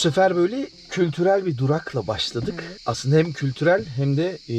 sefer böyle kültürel bir durakla başladık. Aslında hem kültürel hem de e,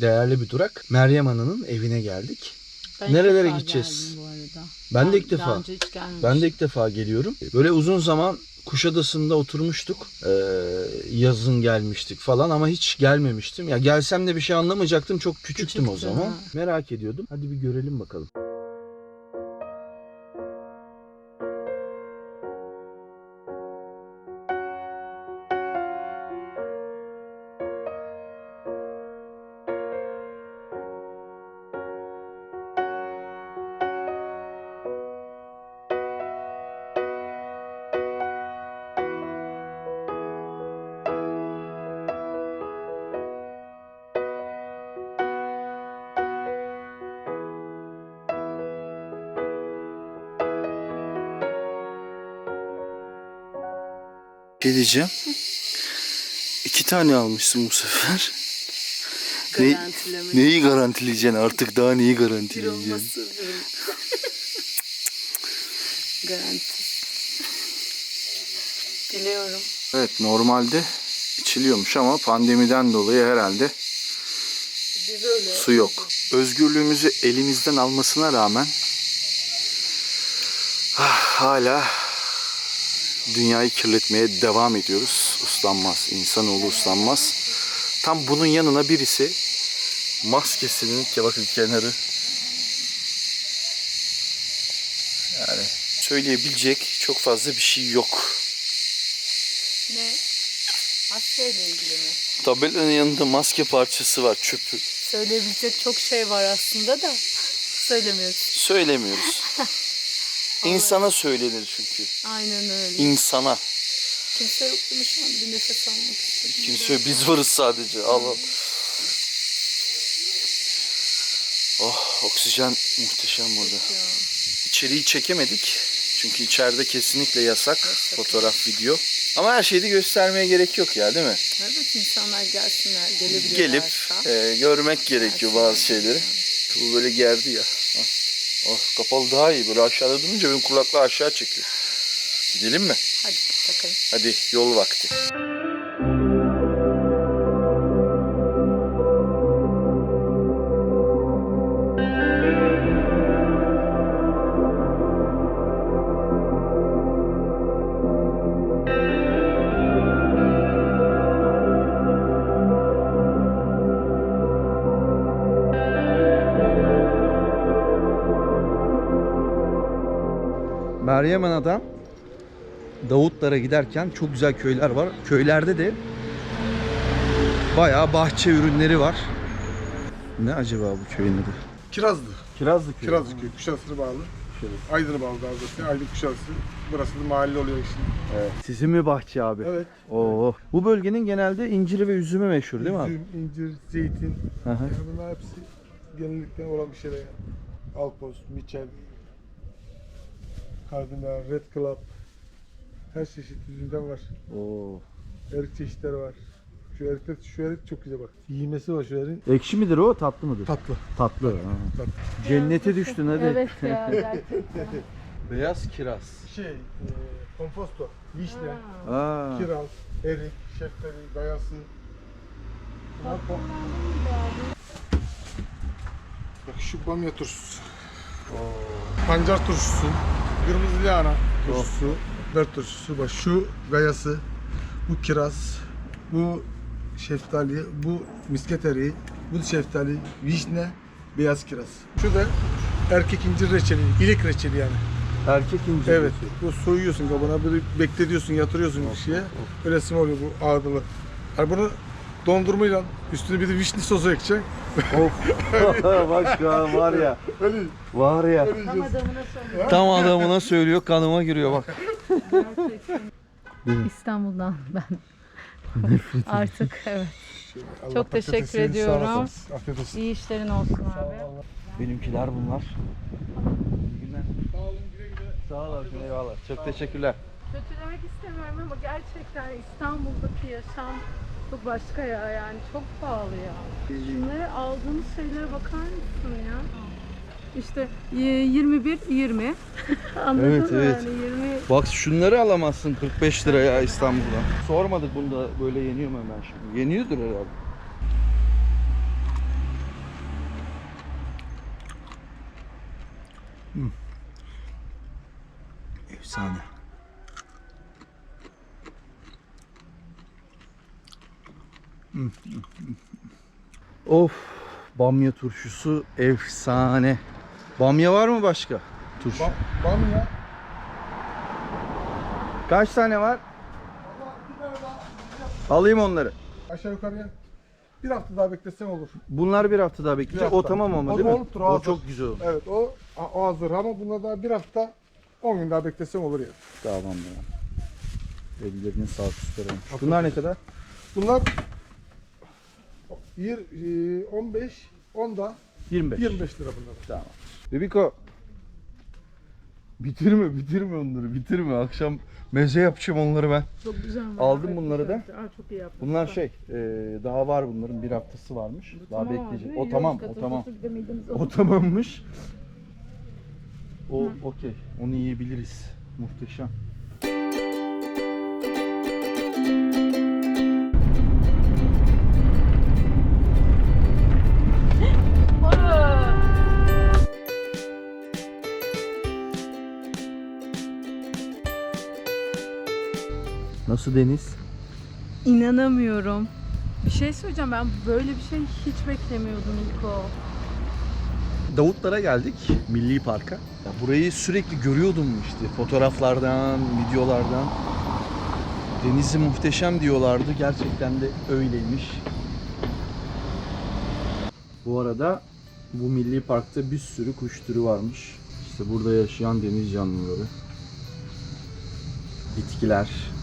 değerli bir durak. Meryem Ana'nın evine geldik. Ben Nerelere gideceğiz? bu arada. Ben de ilk Daha defa. önce hiç gelmemiştim. Ben de ilk defa geliyorum. Böyle uzun zaman Kuşadası'nda oturmuştuk. Ee, yazın gelmiştik falan ama hiç gelmemiştim. Ya gelsem de bir şey anlamayacaktım. Çok küçüktüm o Küçüktün, zaman. ha. Merak ediyordum. Hadi bir görelim bakalım. Diyeceğim. İki tane almışsın bu sefer. Ne, neyi garantileyeceksin artık daha neyi garantileyeceksin? Garanti. Biliyorum. Evet normalde içiliyormuş ama pandemiden dolayı herhalde su yok. Özgürlüğümüzü elimizden almasına rağmen ah, hala dünyayı kirletmeye devam ediyoruz. Uslanmaz. İnsanoğlu uslanmaz. Tam bunun yanına birisi maskesinin ki bakın kenarı yani söyleyebilecek çok fazla bir şey yok. Ne? Asya ile ilgili mi? Tabelanın yanında maske parçası var çöpü. Söyleyebilecek çok şey var aslında da söylemiyoruz. Söylemiyoruz. İnsana söylenir çünkü. Aynen öyle. İnsana. Kimse yok değil mi şu an? Bir nefes almak istedim. Kimse biz varız sadece. Allah. Oh oksijen muhteşem burada. Ya. İçeriği çekemedik. Çünkü içeride kesinlikle yasak. Fotoğraf, video. Ama her şeyi de göstermeye gerek yok ya değil mi? Evet insanlar gelsinler, gelebilirler. Gelip e, görmek gerekiyor bazı şeyleri. Bu böyle gerdi ya. Ah. Oh, kapalı daha iyi. Böyle aşağıda durunca benim kulaklığı aşağı çekiyor. Gidelim mi? Hadi bakalım. Hadi yol vakti. Ana'dan Davutlara giderken çok güzel köyler var. Köylerde de bayağı bahçe ürünleri var. Ne acaba bu köyün adı? Kirazlı. Kirazlı köy. Kirazlı köy. Kuşadası'na bağlı. Aydın'a bağlı daha doğrusu. Aydın Kuşadası. Burası da mahalle oluyor şimdi. Sizin mi bahçe abi? Evet. Oo. Bu bölgenin genelde inciri ve üzümü meşhur değil mi abi? Üzüm, incir, zeytin. Hı hı. Yani bunlar hepsi genellikle olan bir şeyler yani. Alpos, Michel, Kardinal, Red Club. Her çeşit üzümden var. Oo. Erik çeşitleri var. Şu erikler, şu erik çok güzel bak. Yiymesi var şu eriğin. Ekşi midir o tatlı mıdır? Tatlı. Tatlı. ha. Cennete düştün hadi. Evet ya gerçekten. Beyaz kiraz. Şey, e, komposto, vişne, Aa. kiraz, erik, şeftali, gayası. Bunlar kom- Bak şu bamya turşusu. Pancar turşusu. Kırmızı lahana turşusu. Biber turşusu. Bak şu gayası. Bu kiraz. Bu şeftali. Bu misket eriği. Bu şeftali. Vişne. Beyaz kiraz. Şu da erkek incir reçeli. ilik reçeli yani. Erkek incir. Evet. Bu soyuyorsun kabına. Böyle bekletiyorsun, yatırıyorsun bir şeye. Öyle oluyor bu ağdalı. Hani bunu dondurmayla üstüne bir de vişne sosu ekeceksin. Of. Bak şu an var ya. Hadi. Var ya. Tam adamına söylüyorum. Tam adamına söylüyor kanıma giriyor bak. İstanbul'dan ben. Artık evet. Allah Çok teşekkür sağ ediyorum. olasın. Afiyet olsun. İyi işlerin olsun abi. Benimkiler bunlar. İyi günler. Sağ olasın eyvallah. Çok teşekkürler. Kötülemek istemiyorum ama gerçekten İstanbul'daki yaşam çok başka ya yani çok pahalı ya. Şunlara aldığımız şeylere bakar mısın ya? işte e, 21 20. Anladın Evet, mı? evet. Yani 20 Bak şunları alamazsın 45 liraya İstanbul'da. Sormadık bunda böyle yeniyor mu hemen şimdi? Yeniyordur herhalde. Hmm. Efsane. Hmm, hmm, hmm. Of bamya turşusu efsane. Bamya var mı başka? Turşu. Ba bamya. Kaç tane var? Alayım onları. Aşağı yukarıya. Bir hafta daha beklesen olur. Bunlar bir hafta daha bekleyecek. O tamam ama O değil mi? olup dur, o hazır. çok güzel olur. Evet o, o hazır ama bunda daha bir hafta 10 gün daha beklesen olur ya. Tamam ya. Ellerinin sağ olmuş. Bunlar ne kadar? Bunlar yir, e, 15, 10 da 25. 25 lira bunlar. Tamam. Bebiko. Bitirme bitirme onları bitirme. Akşam meze yapacağım onları ben. çok güzel. Aldım Evet, bunları da. güzeldi. Aa, çok iyi yaptın. Bunlar şey e, daha var bunların bir haftası varmış. Bu Daha tamam bekleyecek. abi, O yiyoruz tamam o tamam. katı, bir de midemiz O tamammış. O okey. Onu yiyebiliriz. Muhteşem. Nasıl deniz? İnanamıyorum. Bir şey söyleyeceğim ben böyle bir şey hiç beklemiyordum İlko. Davutlara geldik Milli Park'a. Ya burayı sürekli görüyordum işte fotoğraflardan, videolardan. Denizi muhteşem diyorlardı. Gerçekten de öyleymiş. Bu arada bu milli parkta bir sürü kuş türü varmış. İşte burada yaşayan deniz canlıları. Bitkiler.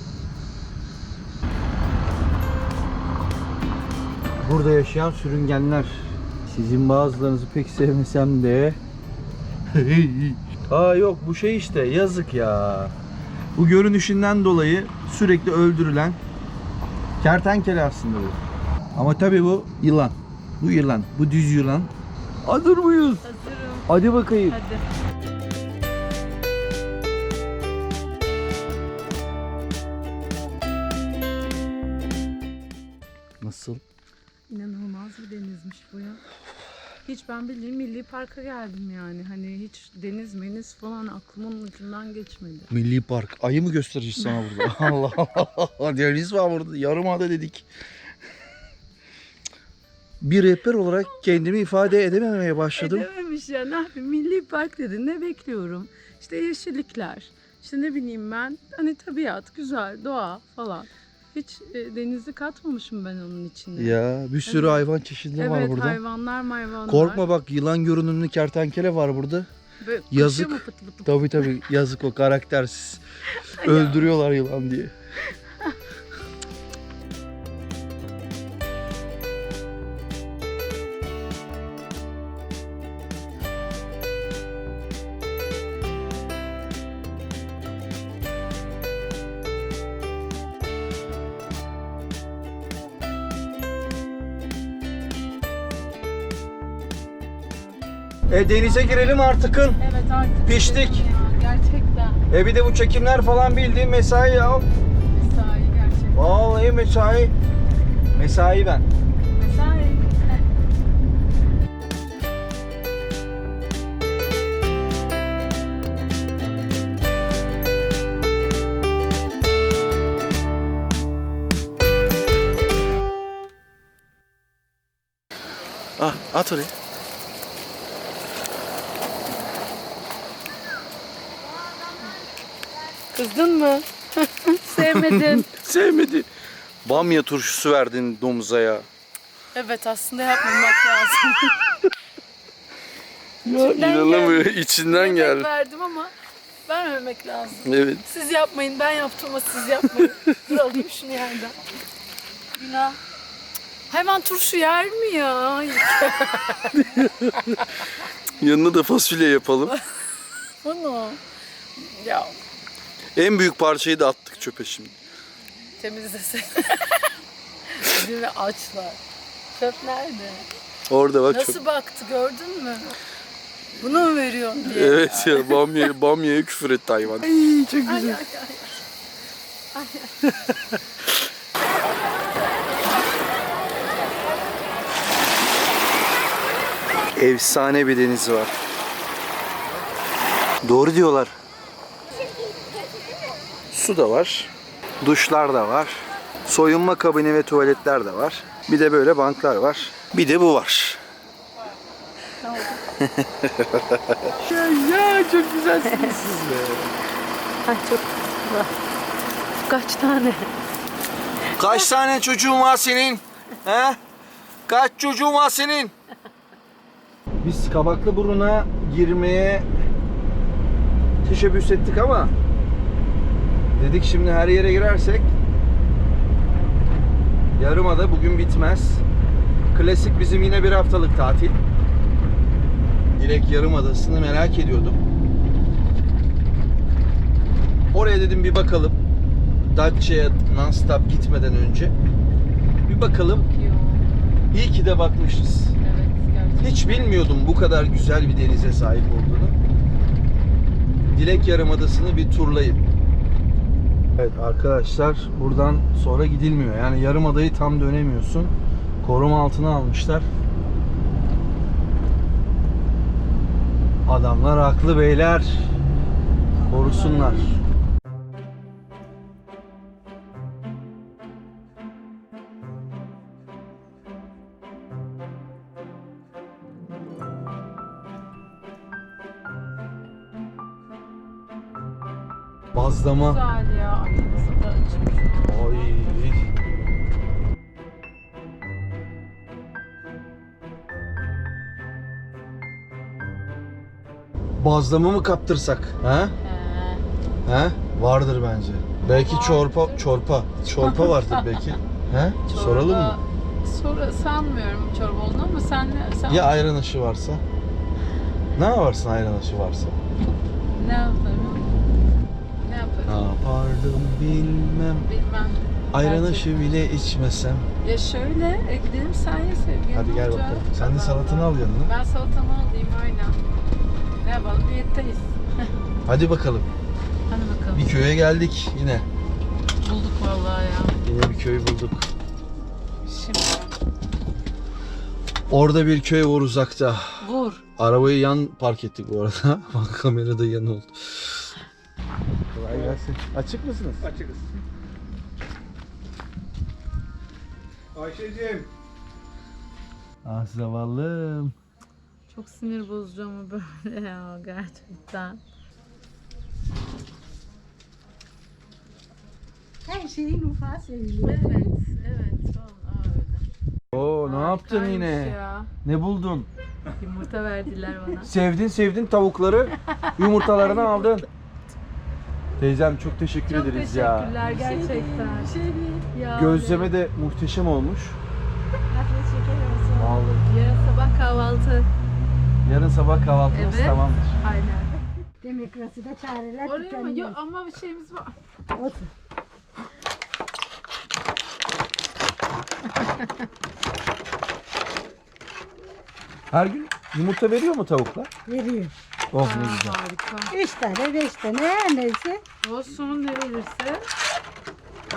Burada yaşayan sürüngenler. Sizin bazılarınızı pek sevmesem de. Aa yok bu şey işte yazık ya. Bu görünüşünden dolayı sürekli öldürülen kertenkele aslında bu. Ama tabii bu yılan. Bu yılan. Bu düz yılan. Hazır mıyız? Hazırım. Hadi bakayım. Hadi. Ben bildiğim milli parka geldim yani. Hani hiç deniz meniz falan aklımın ucundan geçmedi. Milli Park. Ayı mı göstereceğiz sana burada? Allah Allah. Deniz var burada. Yarımada dedik. Bir rehber olarak kendimi ifade edememeye başladım. Edememiş ya ne yapayım milli park dedi ne bekliyorum. İşte yeşillikler işte ne bileyim ben hani tabiat güzel doğa falan. Hiç e, denizi katmamışım ben onun içine. Ya bir sürü Evet. hayvan çeşidi var evet burada. hayvanlar mayvanlar. Korkma bak yılan görünümlü kertenkele var burada. Böyle yazık. pıt pıt pıt? Tabii tabii yazık o karaktersiz. Öldürüyorlar yılan diye. E denize girelim artıkın. Evet artık. Piştik. Gerçekten. E bir de bu çekimler falan bildiğin mesai ya. Mesai gerçekten. Vallahi mesai. Mesai ben. Mesai. Ah at oraya. Kızdın mı? Sevmedin. Sevmedi. Bamya turşusu verdin domuza ya. evet aslında yapmamak lazım. Ya İçinden inanamıyor. İçinden Yemek geldi. verdim ama vermemek lazım. Evet. Siz yapmayın ben yaptım ama siz yapmayın. Dur alayım şunu yerden. Günah. Hayvan turşu yer mi ya? Yanına da fasulye yapalım. Bunu. Ya En büyük parçayı da attık çöpe şimdi. temizlesene. Değil mi açlar. Çöp nerede? Orada bak çöp. Nasıl baktı gördün mü? Bunu mu veriyorsun diye. Evet ya bamya, bamya'ya küfür etti hayvan. Ay çok güzel. Efsane bir deniz var. Doğru diyorlar. Su da var. Duşlar da var. Soyunma kabini ve tuvaletler de var. Bir de böyle banklar var. Bir de bu var. ya, ya çok güzelsiniz siz be. Ay çok Kaç tane? Kaç tane çocuğun var senin? He? Kaç çocuğun var senin? Biz Kabaklı Burun'a girmeye teşebbüs ettik ama dedik şimdi her yere girersek Yarımada bugün bitmez. Klasik bizim yine bir haftalık tatil. Direkt Yarımadası'nı merak ediyordum. Oraya dedim bir bakalım. Datça'ya non-stop gitmeden önce. Bir bakalım. İyi ki de bakmışız. Evet. Hiç bilmiyordum bu kadar güzel bir denize sahip olduğunu. Dilek Yarımadası'nı bir turlayın. Evet arkadaşlar buradan sonra gidilmiyor. Yani Yarımada'yı tam dönemiyorsun. Koruma altına almışlar. Adamlar haklı beyler. Korusunlar. Bazlama. Güzel Bazlama mı kaptırsak? Ha? He. Ha? Vardır bence. Belki çorpa, çorpa. Çorpa vardır belki. Ha? Soralım mı? Sonra sanmıyorum çorba olduğunu ama sen sen Ya ayran aşı varsa? Ne yaparsın ayran aşı varsa? ne yaparım? Ne Ne yaparım? yapardım bilmem. Bilmem. Ayran aşı bile içmesem. Ya şöyle e, gidelim sen ye sevgilim. Hadi gel bakalım. Sen de Allah. al yanına. Ben salatamı alayım aynen. Ne yapalım diyetteyiz. Hadi bakalım. Hadi bakalım. Bir köye geldik yine. Bulduk vallahi ya. Yine bir köy bulduk. Şimdi Orada bir köy var uzakta. vur. Arabayı yan park ettik bu arada. Bak kamerada yan oldu. Kolay gelsin. Açık mısınız? Açıkız. Ayşe'cim. Ah zavallım. Çok sinir bozucu ama böyle ya gerçekten. Her şeyin seviliyor. Evet, evet vallahi öyle. Oo ne yaptın Harikaymış yine? Ya. Ne buldun? Yumurta verdiler bana. Sevdin sevdin tavukları. Yumurtalarını aldın. Teyzem çok teşekkür Çok ederiz ya. teşekkürler gerçekten. Bir şey değil. Ya, Gözleme de muhteşem olmuş. Afiyet şeker olsun. Vallahi. Yarın sabah kahvaltı. Yarın sabah kahvaltımız Evet. tamamdır. Aynen. Demokraside çareler Oraya mı? tükeniyor. Yok ama bir şeyimiz var. Olsun. Her gün yumurta veriyor mu tavuklar? Veriyor. Oh ne güzel. harika. Üç tane, beş tane her neyse. Olsun ne verirse.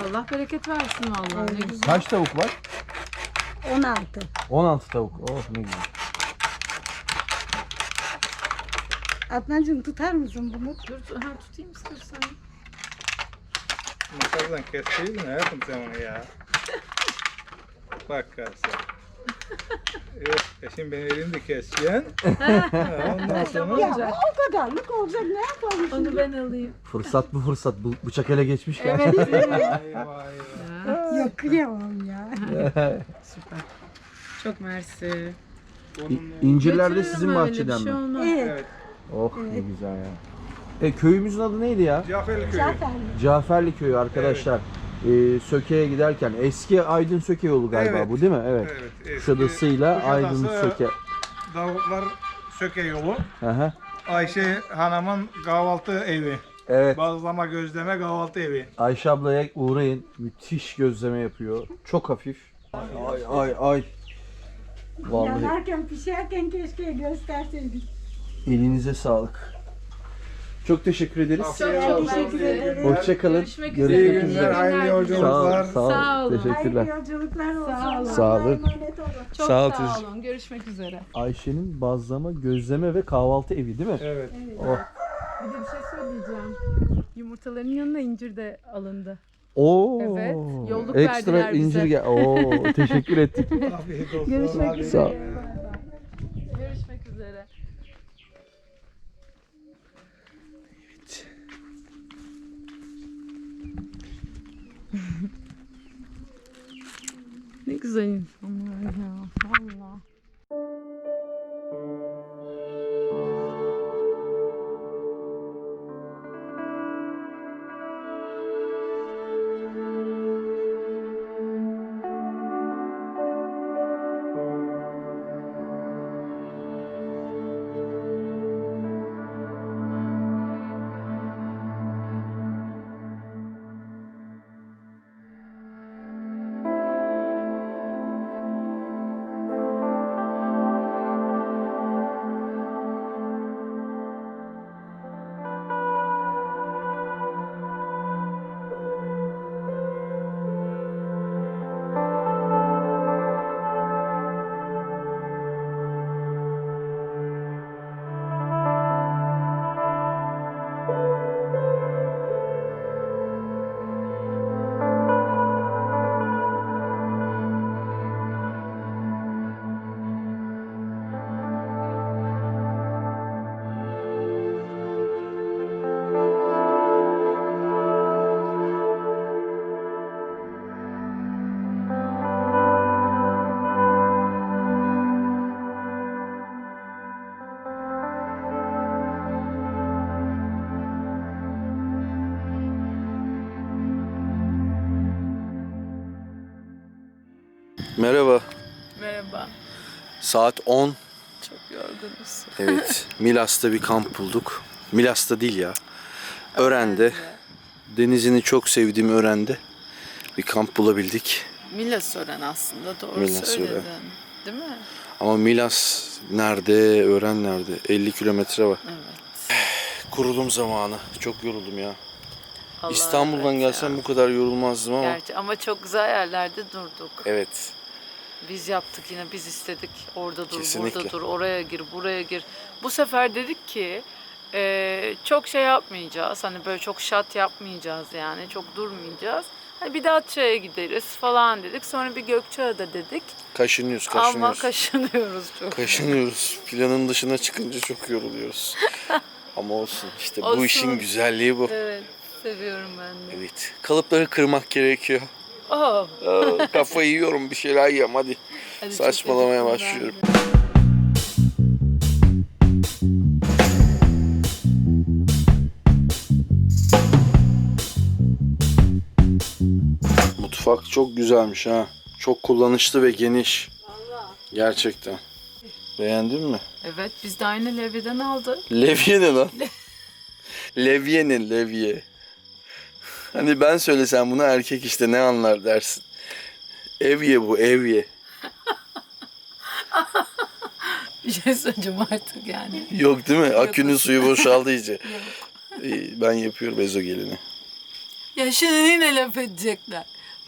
Allah bereket versin vallahi. Ne güzel. Kaç tavuk var? 16. 16 tavuk. Oh ne güzel. Adnancığım tutar mısın bunu? Dur, ha, tutayım istiyorsan. Yukarıdan kesseydin hayatım sen onu ya. Bak karşı. Evet, e şimdi benim elimde keseceksin. Ha, Ondan sonra Ya o kadarlık olacak ne yapalım Onu şimdi? ben alayım. Fırsat bu fırsat. Bu bıçak ele geçmişken. Evet. eyvah eyvah. Yok kıyamam ya. Süper. Çok mersi. İncirler de Götürürüm sizin öyle, bahçeden bir şey mi? olmaz. Evet. Evet, Oh ne güzel ya. E köyümüzün adı neydi ya? Caferli köyü. Zaferli. Caferli köyü arkadaşlar. Ee, Söke'ye giderken eski Aydın Söke yolu galiba Evet. bu değil mi? Evet. Evet, eski Kuşadası'yla Aydın Kuşadası, Söke. Davutlar Söke yolu. Hı hı. Ayşe Hanım'ın kahvaltı evi. Evet. Bazlama gözleme kahvaltı evi. Ayşe ablaya uğrayın. Müthiş gözleme yapıyor. Çok hafif. Ay ay ay. Vallahi. Yanarken pişerken keşke gösterseydik. Elinize sağlık. Çok teşekkür ederiz. Çok teşekkür ederim. Hoşçakalın. Görüşmek üzere. İyi günler, üzere. hayırlı yolculuklar. Sağ ol, sağ Sağ ol. olun. Teşekkürler. Hayırlı yolculuklar olsun. Sağ olun. Sağ olun. Emanet olun. Çok Sağ ol sağ, olun. Görüşmek üzere. Ayşe'nin bazlama, gözleme ve kahvaltı evi değil mi? Evet. Oh. Bir de bir şey söyleyeceğim. Yumurtaların yanına incir de alındı. Oo. Evet, yolluk Ekstra verdiler bize. incir gel. Oo, teşekkür ettik. Afiyet olsun. Görüşmek Hadi. Sağ ol. üzere. Görüşmek üzere. Ne güzel insanlar ya. Valla. Saat 10. Çok yorgunuz. Evet. Milas'ta bir kamp bulduk. Milas'ta değil ya. Öğrendi. Denizini çok sevdiğim öğrendi. Bir kamp bulabildik. Milas Sören aslında doğru Milas söyledin. Sören. Değil mi? Ama Milas nerede, öğren nerede? 50 kilometre var. Evet. Kurulum zamanı. Çok yoruldum ya. Allah İstanbul'dan evet gelsem ya. bu kadar yorulmazdım ama. Gerçi ama çok güzel yerlerde durduk. Evet. Biz yaptık yine biz istedik. Orada dur, Kesinlikle. burada dur, oraya gir, buraya gir. Bu sefer dedik ki e, çok şey yapmayacağız. Hani böyle çok şat yapmayacağız yani. Çok durmayacağız. Hani bir Datça'ya gideriz falan dedik. Sonra bir Gökçeada dedik. Kaşınıyoruz, Ama kaşınıyoruz. kaşınıyoruz çok. Kaşınıyoruz. Planın dışına çıkınca çok yoruluyoruz. Ama olsun. İşte bu Olsun. işin güzelliği bu. Evet, seviyorum ben de. Evet. Kalıpları kırmak gerekiyor. Oh, Kafayı yiyorum bir şeyler yiyeyim hadi. hadi Saçmalamaya başlıyorum. Mutfak çok güzelmiş ha. Çok kullanışlı ve geniş. Gerçekten. Beğendin mi? Evet, biz de aynı levyeden aldık. Levye ne lan? levye ne levye? Hani ben söylesem bunu erkek işte ne anlar dersin. Evye bu evye. Bir şey söyleyeceğim artık yani. Yok değil mi? Akünün suyu boşaldı iyice. İyi, ben yapıyorum ezogelini. Ya şimdi yine laf edecekler.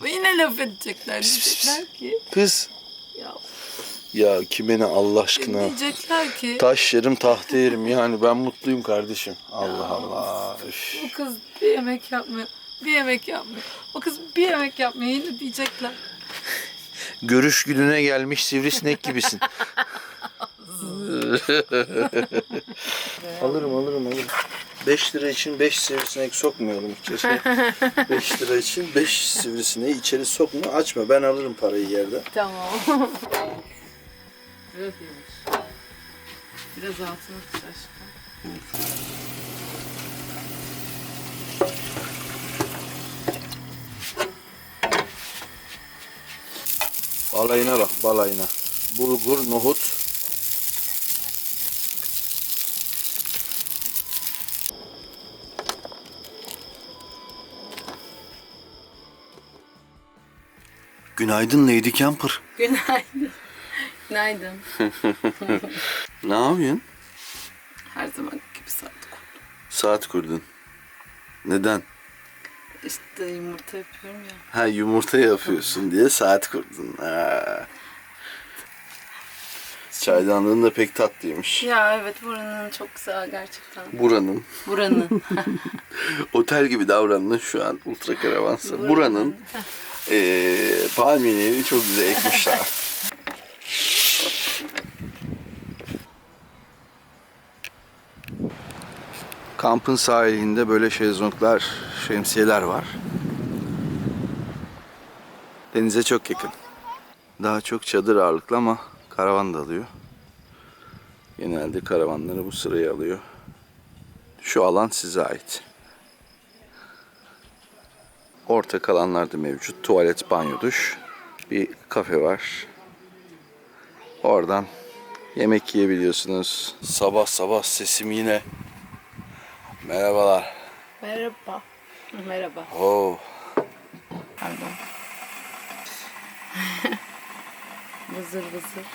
Yine laf edecekler. Pis, pis, pis. Diyecekler ki Kız. ya Ya kime ne Allah aşkına. diyecekler ki Taş yerim tahta yerim yani ben mutluyum kardeşim. Allah Allah. Üf. bu kız bir yemek yapmıyor. Bir yemek yapmıyor. O kız bir yemek yapmıyor. Yine diyecekler. Görüş gününe gelmiş sivrisinek gibisin. alırım alırım alırım. 5 lira için 5 sivrisinek sokmuyorum içeri. 5 lira için 5 sivrisineği içeri sokma açma ben alırım parayı yerden. Tamam. Biraz yemiş. Biraz altına tut aşkım. Balayına bak balayına. Bulgur, nohut. Günaydın Lady Camper. Günaydın. Günaydın. Ne yapıyorsun? Her zaman gibi saat kurdum. Saat kurdun. Neden? İşte yumurta yapıyorum ya. Ha yumurta yapıyorsun diye saat kurdun. Ha. Çaydanlığın da pek tatlıymış. Ya evet buranın çok güzel gerçekten. Buranın. Buranın. Otel gibi davrandın şu an ultra karavansa. Buranın eee palmiyeleri çok güzel ekmişler. Kampın sahilinde böyle şezlonglar, şemsiyeler var. Denize çok yakın. Daha çok çadır ağırlıklı ama karavan da alıyor. Genelde karavanları bu sıraya alıyor. Şu alan size ait. Ortak alanlar da mevcut. Tuvalet, banyo, duş. Bir kafe var. Oradan yemek yiyebiliyorsunuz. Sabah sabah sesim yine. Merhabalar. Merhaba. Merhaba. Oo, Pardon. vızır vızır.